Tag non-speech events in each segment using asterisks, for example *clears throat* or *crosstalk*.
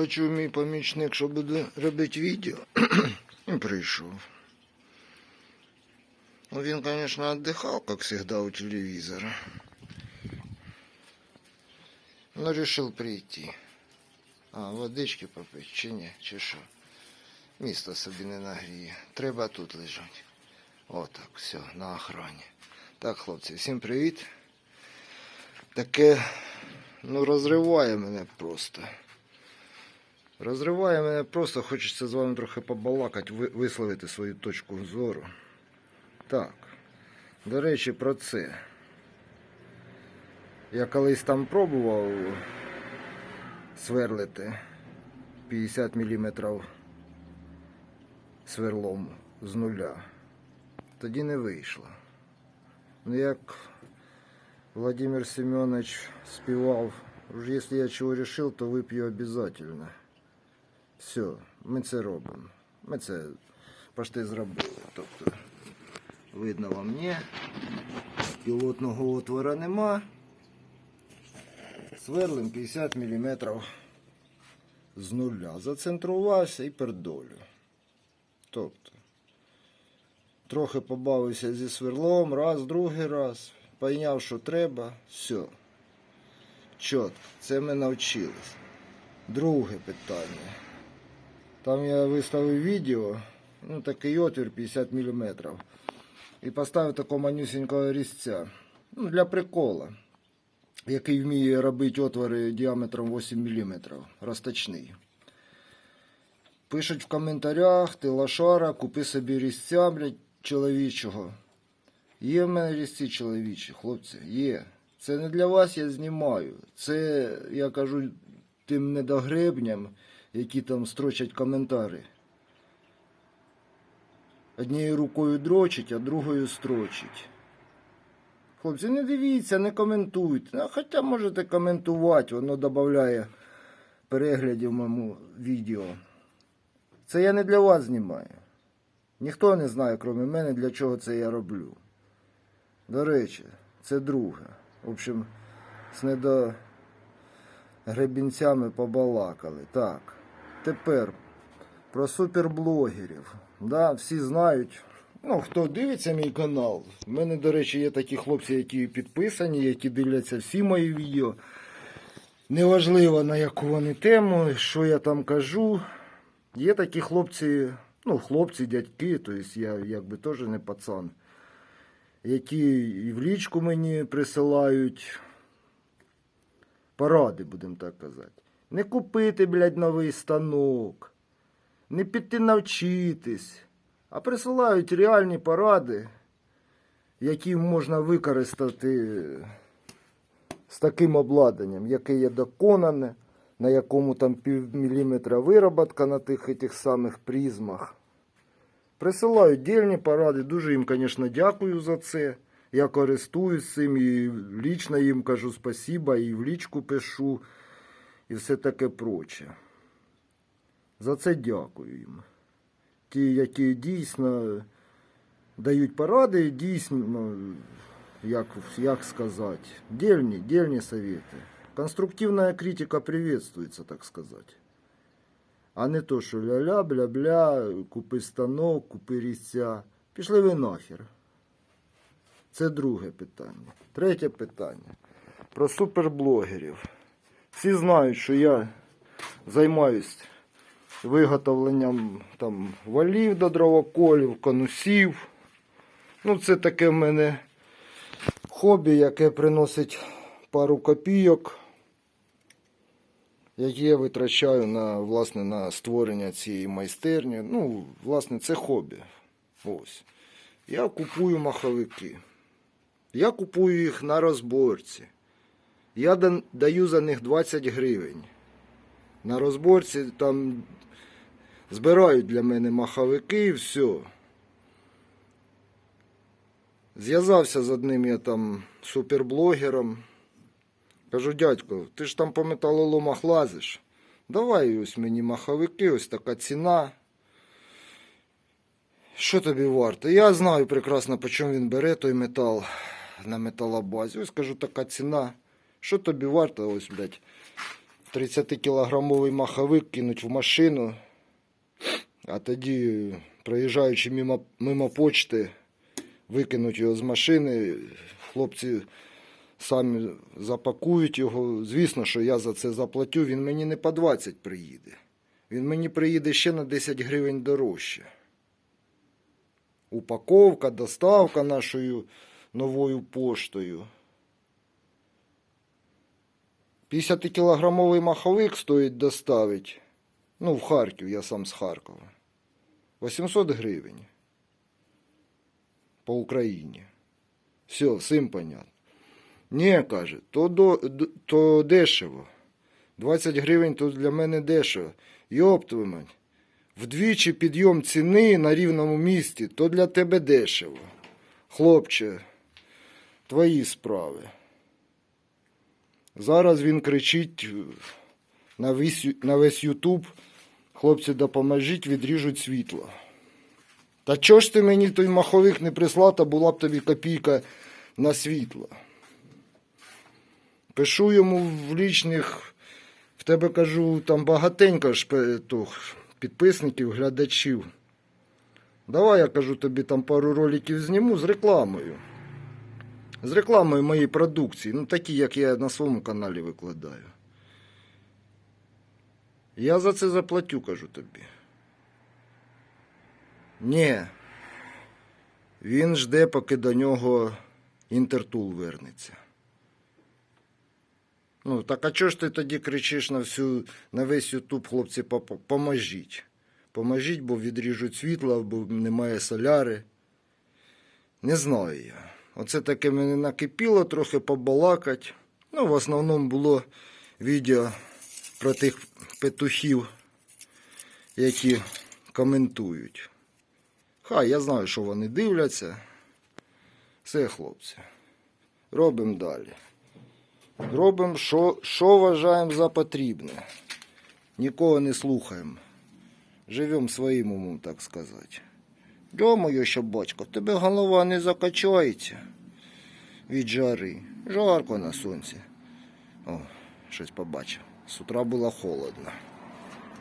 Почув мій помічник, що буде робити відео. *clears throat* І прийшов. Ну, він, конечно, отдыхал, как всегда, у телевизора. Но решил прийти. А, водички попити, чи ні, чи що? Місто собі не нагріє. Треба тут лежати. Отак, все, на охрані. Так, хлопці, всім привіт. Таке, ну, розриває мене просто. Розриває мене просто, хочеться з вами трохи побалакати, висловити свою точку зору. Так, до речі, про це. Я колись там пробував сверлити 50 мм сверлом з нуля. Тоді не вийшло. Ну як Владимир Семенович співав, уж якщо я чого решил, то вип'ю обязательно. Все, ми це робимо. Ми це почти зробили. Тобто, видно вам ні. Пілотного отвора нема. Сверлим 50 мм з нуля. Зацентрувався і пердолю. Тобто, трохи побавився зі сверлом, раз, другий раз, пойняв, що треба, все. Чітко, це ми навчились. Друге питання. Там я виставив відео, ну такий отвір 50 мм. І поставив такого манюсінького різця. Ну, для прикола. Який вміє робити отвори діаметром 8 мм. Розточний. Пишуть в коментарях, ти лошара, купи собі різця, блядь, чоловічого. Є в мене різці чоловічі, хлопці, є. Це не для вас я знімаю. Це я кажу тим недогребням, які там строчать коментарі. Однією рукою дрочить, а другою строчить. Хлопці, не дивіться, не коментуйте. Ну, хоча можете коментувати, воно додає переглядів моєму відео. Це я не для вас знімаю. Ніхто не знає, крім мене, для чого це я роблю. До речі, це друге. В общем, з недогребінцями побалакали. Так, тепер про суперблогерів. Да, всі знають. Ну, хто дивиться мій канал. У мене, до речі, є такі хлопці, які підписані, які дивляться всі мої відео. Неважливо на яку вони тему, що я там кажу. Є такі хлопці, ну, хлопці, дядьки, тобто я якби теж не пацан, які і в лічку мені присилають поради, будемо так казати. Не купити, блядь, новий станок, не піти навчитись, а присилають реальні поради, які можна використати з таким обладнанням, яке є доконане, на якому там пів міліметра вироботка на тих этих самих призмах. Присилають дільні поради, дуже їм, звісно, дякую за це. Я користуюсь цим і лічно їм кажу спасіба, і в лічку пишу, і все таке проче. За це дякую їм. Ті, які дійсно дають поради, дійсно, як, як сказати, дельні, дельні совети. Конструктивная критика приветствуется, так сказать. А не то, що ля-ля, бля-бля, купи станок, купи різця. Пішли ви нахер. Це друге питання. Третє питання. Про суперблогерів. Всі знають, що я займаюсь виготовленням там валів до дровоколів, конусів. Ну, це таке в мене хобі, яке приносить пару копійок, які я витрачаю на, власне, на створення цієї майстерні. Ну, власне, це хобі. Ось. Я купую маховики. Я купую їх на розборці. Я даю за них 20 гривень. На розборці там збирають для мене маховики і все. Зв'язався з одним я там суперблогером. Кажу, дядько, ти ж там по металоломах лазиш. Давай ось мені маховики, ось така ціна. Що тобі варто? Я знаю прекрасно, по чому він бере той метал на металобазі. Ось кажу, така ціна. Що тобі варто? Ось, блядь, 30-кілограмовий маховик кинуть в машину, а тоді, проїжджаючи мимо, мимо почти, викинуть його з машини. Хлопці самі запакують його. Звісно, що я за це заплатю. Він мені не по 20 приїде. Він мені приїде ще на 10 гривень дорожче. Упаковка, доставка нашою новою поштою. 50-кілограмовий маховик стоїть доставити. Ну, в Харків, я сам з Харкова. 800 гривень. По Україні. Все, всім понятно. Ні, каже, то, до, то дешево. 20 гривень то для мене дешево. Йоп твою мать. Вдвічі підйом ціни на рівному місці, то для тебе дешево. Хлопче, твої справи. Зараз він кричить на весь, на весь Ютуб. Хлопці, допоможіть, відріжуть світло. Та чого ж ти мені той маховик не прислав, та була б тобі копійка на світло. Пишу йому в лічних, в тебе кажу, там багатенько ж підписників, глядачів. Давай я кажу тобі там пару роликів зніму з рекламою. З рекламою моєї продукції, ну такі, як я на своєму каналі викладаю. Я за це заплатю, кажу тобі. Ні. Він жде, поки до нього інтертул вернеться. Ну, так а чого ж ти тоді кричиш на всю, на весь Ютуб, хлопці, «По- поможіть. Поможіть, бо відріжуть світло, бо немає соляри. Не знаю я. Оце таке мене накипіло, трохи побалакать. Ну, в основному було відео про тих петухів, які коментують. Хай, я знаю, що вони дивляться. Все, хлопці. Робимо далі. Робимо, що, що вважаємо за потрібне. Нікого не слухаємо. Живемо своїм умом, так сказати. Дьомою, що батько, тебе голова не закачається від жари. Жарко на сонці. О, щось побачив. З утра було холодно.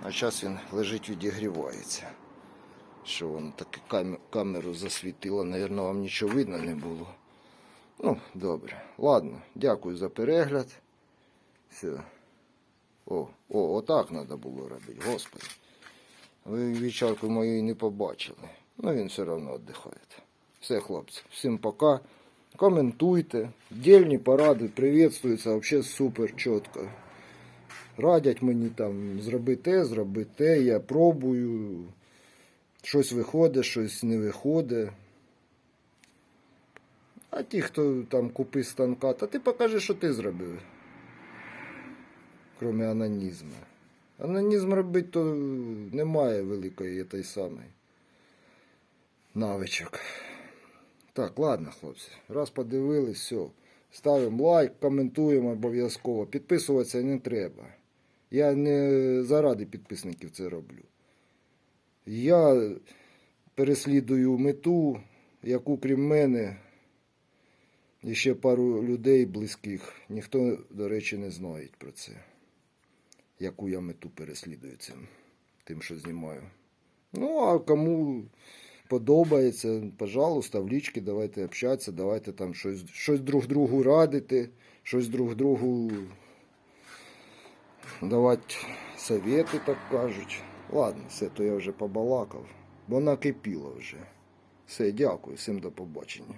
А зараз він лежить, відігрівається. Що воно таке кам- камеру засвітило, Навірно, вам нічого видно не було. Ну, добре. Ладно, дякую за перегляд. Все. О, о, отак треба було робити, господи. Ви вівчарку мою не побачили. Ну він все одно віддихає. Все, хлопці, всім пока. Коментуйте. Дільні поради приветствуються, взагалі супер чітко. Радять мені там зроби те, зроби те, я пробую. Щось виходить, щось не виходить. А ті, хто там купив станка, та ти покажи, що ти зробив. Крім анонізму. Анонізм робити то немає великої той самої навичок. Так, ладно, хлопці. Раз подивились, все. Ставимо лайк, коментуємо обов'язково. Підписуватися не треба. Я не заради підписників це роблю. Я переслідую мету, яку крім мене і ще пару людей близьких. Ніхто, до речі, не знає про це. Яку я мету переслідую цим, тим, що знімаю. Ну, а кому подобається, пожалуйста, в лічки давайте общатися, давайте там щось, щось друг другу радити, щось друг другу давати совети, так кажуть. Ладно, все, то я вже побалакав, бо накипіло вже. Все, дякую, всім до побачення.